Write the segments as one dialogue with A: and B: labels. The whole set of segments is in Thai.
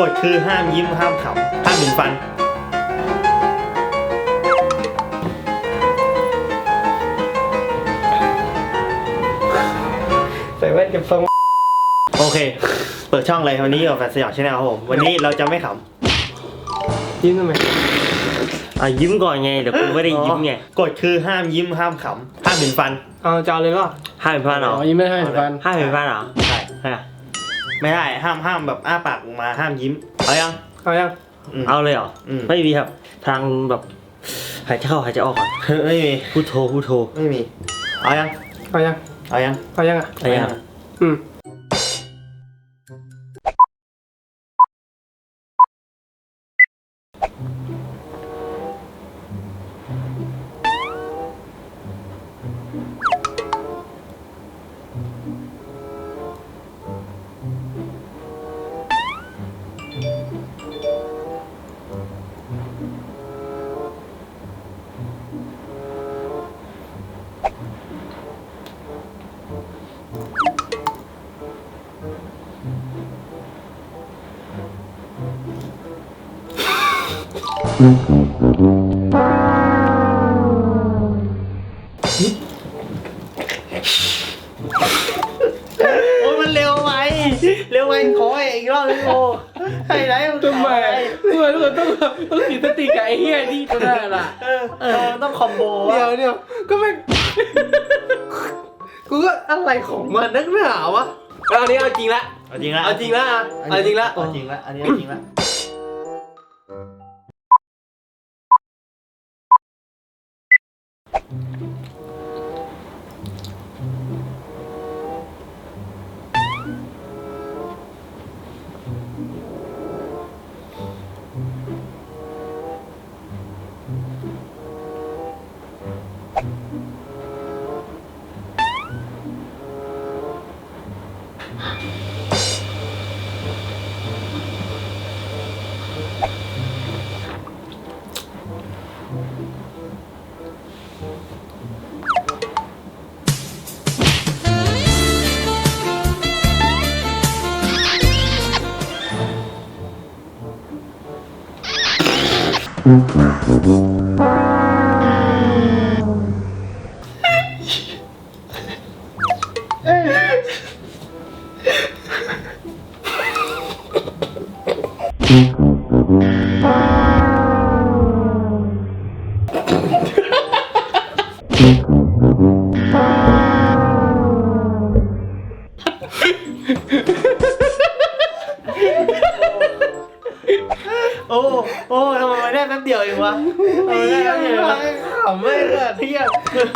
A: กฎคือห้ามยิ้มห้ามขำห้ามบินฟัน
B: ใส่แว่นเก็บทรง
A: โอเค เปิดช่องเลยวันนี้กับแฟนสยองชาแนลครับผมวันนี้เราจะไม่ข
B: ยิ้มทำไม
C: อะยิ้มก่อนไงเดี๋ยวกูไม่ได้ยิ้มไงำ
A: กฎคือห้ามยิ้มห้ามขำห้ามบินฟัน
B: เอาจะเอาเลยป่ะ
C: ห้าเป็นพันเหรอ
B: อ๋อยิ้มไม่ให้ฟัน
C: ห้าเป็นพันเหรอ
A: ใช่
C: ใช่อะ
A: ไม่ได้ห้ามห้ามแบบอ้าปากออกมาห้ามยิ้มเอายัง
B: เอายัง
A: อืม
C: เอาเลยเหรอ
A: อืม
C: ไม่มีครับ ทางแบบหายใจเข้าหายใจออกก่อน
A: ไม่มี
C: พูดโทพูดโท
A: ไม่มีเอายัง
B: เอายัง
A: เอายัง
B: เอายังอะ
C: อะไรอะ
B: อืม
A: โอ้ยมันเร็วไปเร็วไปขออีกรอบนึงโอ้ให้ไหนมัน
B: ทำไมทำไมทุกคนต้องต้องขีดสติกับไอ้เหี้ยนี่ก็ได้ล่ะ
A: เออเออมันต้องคอมโบ
B: เดี๋ยว
A: วะ
B: เดี๋ยวก็ไม่กูก็อะไรของมันนักหนาวะเอาอันนี้เอาจริงละ
A: เอาจริงละ
B: เอาจริงละอะเอาจริงละ
A: เอาจริงละอันนี้เอาจริงละ อ้โอ้ทำไมมันได้แป๊บเดียวเองวะทำไมได้แป๊บเดียวเองวะ
B: ขำไม่เลยเที่ย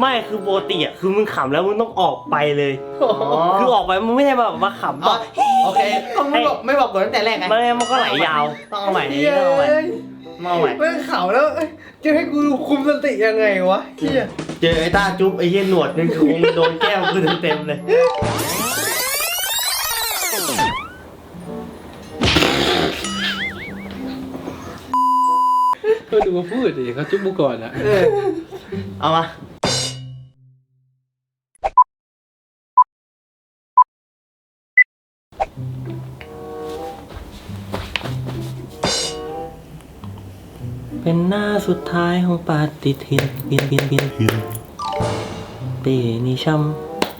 C: ไม่คือปกติอะคือมึงขำแล้วมึงต้องออกไปเลย
A: อ๋อ
C: คือออกไปมึงไม่ได้แบบมาขำ
A: อ๋อ
C: ป่ะ
A: โอเคก็ไม่บอกไม่บอกก่อนตั้งแต่แรกไง
C: ไม่งั้นมันก็ไหลยาว
A: ต้องเอาใหม่นี้
B: เหี้ย
A: ต้องเอาใหม่ต้องเอาใหม่
B: ไม่ขำแล้วเอ้ยจะให้กูคุมสติยังไงวะเที่ย
A: เจอไอ้ต้าจุ๊บไอ้เหี้ยหนวดนึงคงโดนแก้วคือเต็มๆเลย
B: ก็ดูมาพูดดิเขาจุ๊บกูก่อนอะ
A: เออเอามา
C: เป็นหน้าสุดท้ายของปาฏิทินบินบินบินบินปีนี้ช่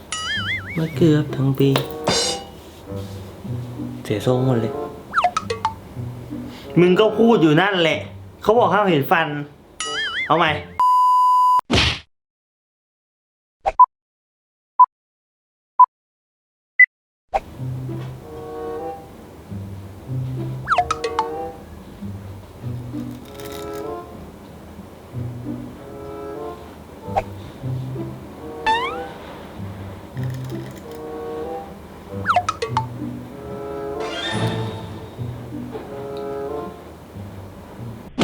C: ำมาเกือบทั้งปี เสียทรงหมดเลย
A: มึงก็พูดอยู่นั่นแหละ เขาบอกห้ามเห็นฟัน เอาไหม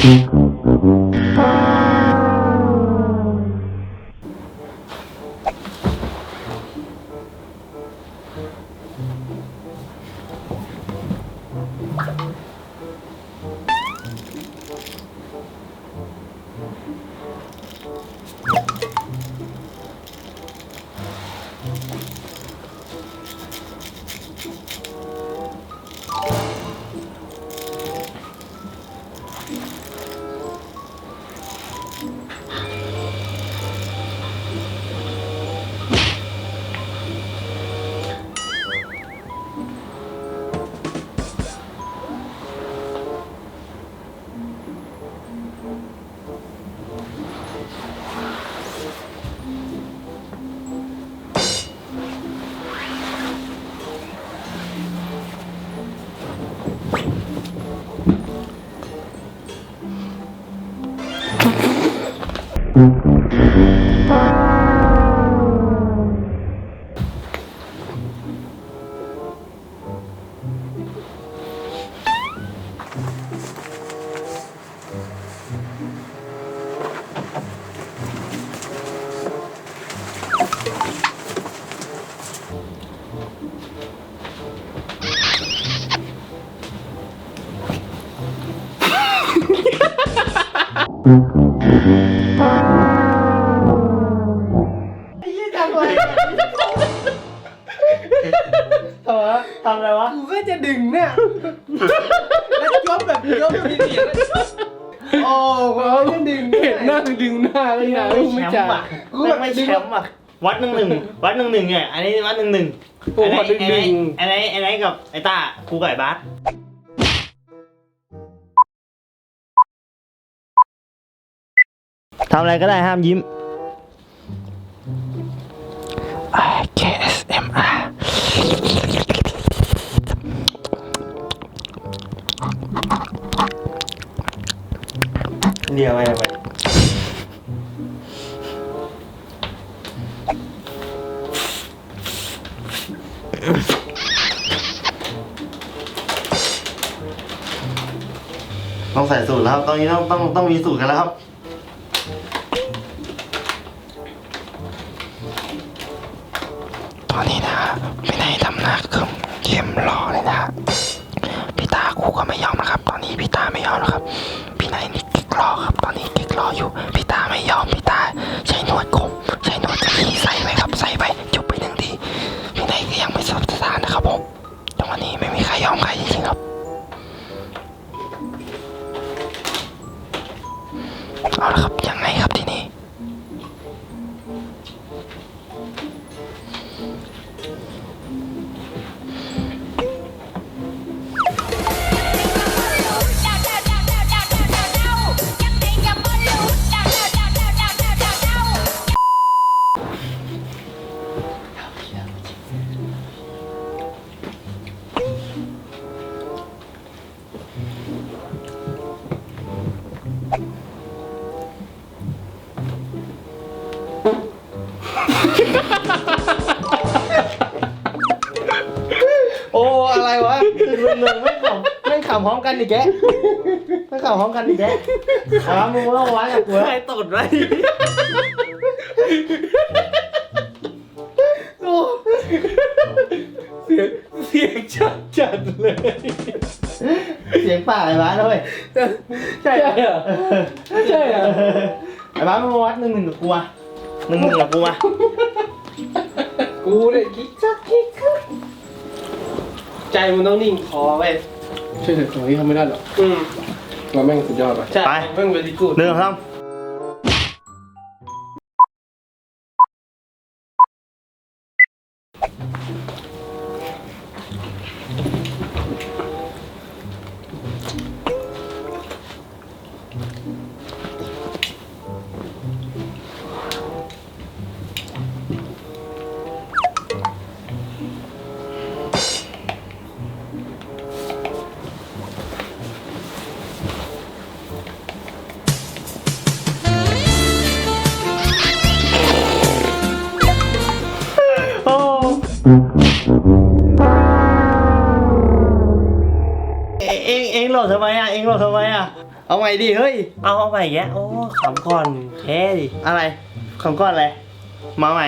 A: Oh. Música ทำไมทำอะไรวะ
B: กูก็จะดึงเนี่ย แล้วยกแบบยกมีเสียงแล้วโอ้โหจะดึงเห็นหน้าดึงหน้าเลยนะ
A: ไม่
B: ไม่
A: แช
B: จ่าม
A: ป์อะไม่แชมป์อะ วัดหนึ่งหนึ่งวัดหนึ่งหนึ่งเนี่ยอันนี้วัดหนึ่งหนึ่ง
B: โอ้
A: ไอ้
B: โห
A: ไหน
B: ดึง
A: ไอ้ไหน
B: ดึง
A: ไอ้ไหนไอ้ไหนกับไอ้ต้ากูกับไอ้บาส ทำอะไรก็ได้ห้ามยิ้ม KSMR เดี๋ยวไปไปต้องใส่สูตรแล้วครับ ตอนนี้ต้องต้องต้องมีสูตรกันแล้วครับ
D: พี่นทำหน้าเข้มเข้มรอเลยนะฮะพี่ตากูก็ไม่ยอมนะครับ ตอนนี้พี่ตาไม่ยอมนะครับ พี่นายนี่กิ๊กรอครับ ตอนนี้กิ๊กรออยู่ พี่ตาไม่ยอมพี่ตาใช้หนวดคมใช้หนวดกะลีใส่ไปครับใส่ไปจุบไปหนึ่งทีพี่นายก็ยังไม่สบสานนะครับผมตรงนี้ไม่มีใครยอมใครจริงๆครับเอาละครับ
A: อ้อะไรวะคือมึงไม่ขำไม่ขำพร้อมกันอีกแกไม่ขำพร้อมกันอีกแกเอาละมึงว่าวัดกับกูใครตดไว้
B: เสียงเสียงชัดจัดเลย
A: เสียงปากไอ้บ้าสเลย
B: ใช่เหรอใช่เหรอ
A: ไอ้บ้าสมึงมาวัดหนึ่งหนึ่งกับกูอะหนึ่งหนึ่งกับกูอะ
B: กูเนี่ยกิ๊กคักกิ๊กคัก ใจมึงต้องนิ่งพอเว้ยช่วยเถอะของนี้ทำไม่ได้หรอกอืมเราแม่งสุดยอดว่ะใช่แม่งเวลีกูด
A: หนึ่งครับโทำไมอะเอ็งโหลดทำไมอะเอาใหม่ดิเฮ้ย
C: เอาเอาใหม่แกโอ้ขำก่อนแค่ดิ
A: อะไรของก้อนอะไร มาใหม่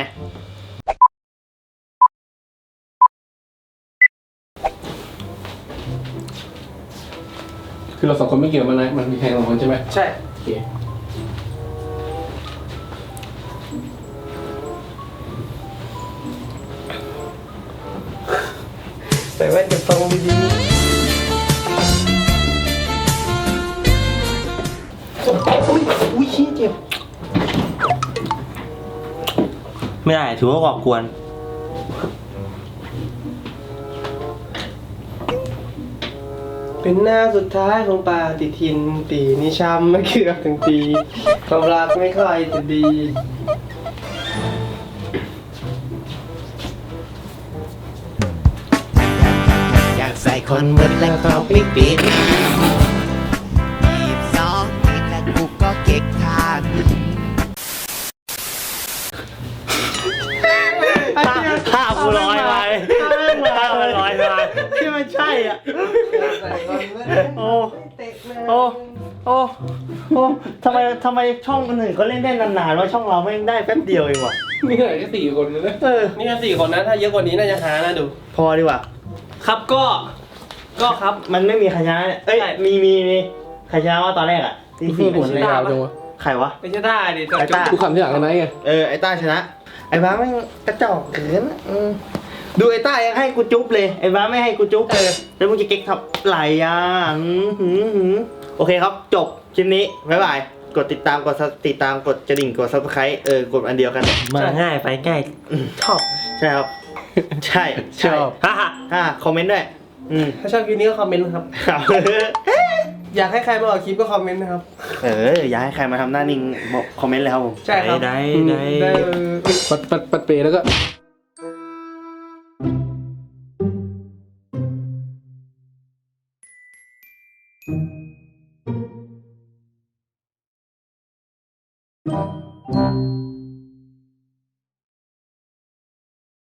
B: คือเราสองคนไม่เกี่ยวมันนะมันมีใครสองคนใช่ไหม
C: ใช่
B: โอเค
A: แต่ว่าจะฟังดี อุ้ยอุ้ยชี้เจ็บ
C: ไม่ได้ ถือว่าก่อกวน
B: เป็นหน้าสุดท้ายของปาติทินปีนี้ช้ำไม่เกือบถึงปีความรักไม่ค่อยจะดี
D: อยากใส่คนมืดแล้วก็ปิดปิด
A: โอ้โอ้ โอ้ โอ้ทำไมทำไมช่องคนอื่นเขาเล่นได้นานๆว่าช่องเราไม่งได้แป๊บเดียวเองวะ
B: นี่เหลือแค่สี่คนเลยนะ
A: เออ
B: นี่แค่สี่คนนะถ้าเยอะกว่านี้น่าจะหานะดู
A: พอดีกว่า
C: ครับก็ ก็ครับ
A: มันไม่มีใครชนะเนี่ยเอ้ย
C: ใช่
A: มีมีมีใครชนะว่าตอนแรกอะตี
B: เพื่
A: สี่
B: อนผมยาวจังวะ
A: ใครวะ
B: ไม่ใช่ได้ดิ
A: ไอ้ต้า
B: กูขำที่หลังกันไหนไง
A: เออ ไอ้ต้าชนะ ไอ้บ้าไม่งกระจอกเกินอะอืม ดูไอ้ต้ายังให้กูจุ๊บเลย ไอ้บ้าไม่ให้กูจุ๊บเลย แล้วมึงจะเก๊กทับไหลอะอืมหืมหืมโอเคครับ จบคลิปนี้ บ๊ายบาย กดติดตาม กด sub- ติดตาม กดกระดิ่ง กดซับสไครต์เออ กดอันเดียวกัน
C: มาง่ายไปง่ายชอบ
A: ใช่ครับ ใช่ใช่
B: ชอบ
C: ฮ่าฮ่า
A: อ่าคอมเมนต์ด้วย อืม
B: ถ้าชอบคลิปนี้ก็คอมเมนต์นะครับ
A: ครับ
B: อยากให้ใครมาออกคลิปก็คอมเมนต์นะครับ
A: เออ อยากให้ใครมาทำหน้านิ่งบอกคอมเมนต์เลยครับผม
B: ใช่ครับ
C: ได้ได้
B: ได้ ปัดปัดปัดเปรย์แล้วก็